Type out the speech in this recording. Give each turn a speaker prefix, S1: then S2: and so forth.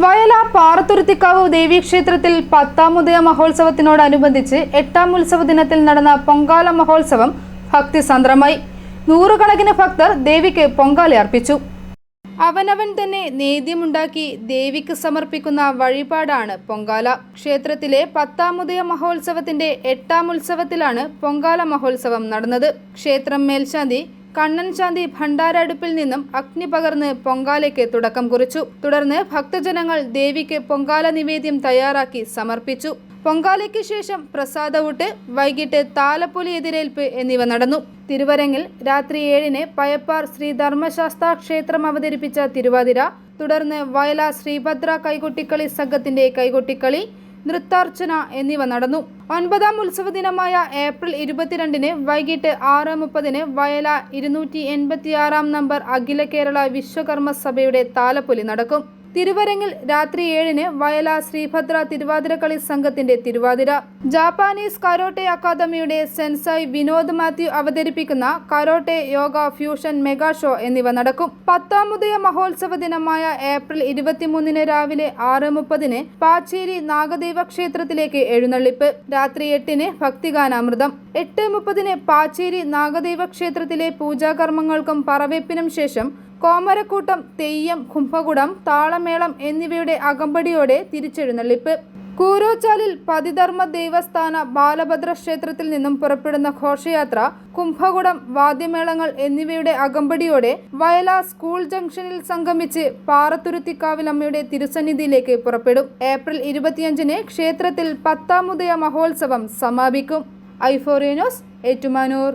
S1: വയല പാറത്തുരുത്തിക്കാവ് ദേവീക്ഷേത്രത്തിൽ പത്താം ഉദയ മഹോത്സവത്തിനോടനുബന്ധിച്ച് എട്ടാം ഉത്സവ ദിനത്തിൽ നടന്ന പൊങ്കാല മഹോത്സവം ഭക്തിസാന്ദ്രമായി. നൂറുകണക്കിന് ഭക്തർ ദേവിക്ക് പൊങ്കാല അർപ്പിച്ചു. അവനവൻ തന്നെ നേദ്യമുണ്ടാക്കി ദേവിക്ക് സമർപ്പിക്കുന്ന വഴിപാടാണ് പൊങ്കാല. ക്ഷേത്രത്തിലെ പത്താമുദയ മഹോത്സവത്തിന്റെ എട്ടാം ഉത്സവത്തിലാണ് പൊങ്കാല മഹോത്സവം നടന്നത്. ക്ഷേത്രം മേൽശാന്തി കണ്ണൻ ശാന്തി ഭണ്ഡാരടുപ്പിൽ നിന്നും അഗ്നി പകർന്ന് പൊങ്കാലയ്ക്ക് തുടക്കം കുറിച്ചു. തുടർന്ന് ഭക്തജനങ്ങൾ ദേവിക്ക് പൊങ്കാല നിവേദ്യം തയ്യാറാക്കി സമർപ്പിച്ചു. പൊങ്കാലയ്ക്ക് ശേഷം പ്രസാദവൂട്ട് വൈകിട്ട് താലപ്പൊലി എതിരേൽപ്പ് എന്നിവ നടന്നു. തിരുവരങ്ങിൽ രാത്രി ഏഴിന് പയപ്പാർ ശ്രീ ധർമ്മശാസ്ത്ര ക്ഷേത്രം അവതരിപ്പിച്ച തിരുവാതിര. തുടർന്ന് വയല ശ്രീഭദ്ര കൈകൊട്ടിക്കളി സംഘത്തിന്റെ കൈകൊട്ടിക്കളി. നൃത്താർച്ചന എന്നിവ നടന്നു. ഒൻപതാം ഉത്സവ ദിനമായ ഏപ്രിൽ ഇരുപത്തിരണ്ടിന് വൈകിട്ട് ആറ് മുപ്പതിന് വയല ഇരുന്നൂറ്റി എൺപത്തിയാറാം നമ്പർ അഖില കേരള വിശ്വകർമ്മ സഭയുടെ താലപ്പൊലി നടക്കും. തിരുവരങ്ങിൽ രാത്രി ഏഴിന് വയല ശ്രീഭദ്ര തിരുവാതിരക്കളി സംഘത്തിന്റെ തിരുവാതിര. ജാപ്പാനീസ് കരോട്ടെ അക്കാദമിയുടെ സെൻസായി വിനോദ് മാത്യു അവതരിപ്പിക്കുന്ന karate yoga fusion mega show എന്നിവ നടക്കും. പത്താമുദയ മഹോത്സവ ദിനമായ ഏപ്രിൽ ഇരുപത്തിമൂന്നിന് രാവിലെ ആറ് മുപ്പതിന് പാച്ചേരി നാഗദേവ ക്ഷേത്രത്തിലേക്ക് എഴുന്നള്ളിപ്പ്. രാത്രി എട്ടിന് ഭക്തിഗാനാമൃതം. എട്ട് മുപ്പതിന് പാച്ചേരി നാഗദേവ ക്ഷേത്രത്തിലെ പൂജാകർമ്മങ്ങൾക്കും പറവെപ്പിനും ശേഷം കോമരക്കൂട്ടം തെയ്യം കുംഭകുടം താളമേളം എന്നിവയുടെ അകമ്പടിയോടെ തിരിച്ചെഴുന്നള്ളിപ്പ്. കൂരോച്ചാലിൽ പതിധർമ്മ ദേവസ്ഥാന ബാലഭദ്ര ക്ഷേത്രത്തിൽ നിന്നും പുറപ്പെടുന്ന ഘോഷയാത്ര കുംഭകുടം വാദ്യമേളങ്ങൾ എന്നിവയുടെ അകമ്പടിയോടെ വയല സ്കൂൾ ജംഗ്ഷനിൽ സംഗമിച്ച് പാറത്തുരുത്തിക്കാവിലമ്മയുടെ തിരുസന്നിധിയിലേക്ക് പുറപ്പെടും. ഏപ്രിൽ ഇരുപത്തിയഞ്ചിന് ക്ഷേത്രത്തിൽ പത്താമുദയ മഹോത്സവം സമാപിക്കും. ഐഫോറിയനോസ് ഏറ്റുമാനൂർ.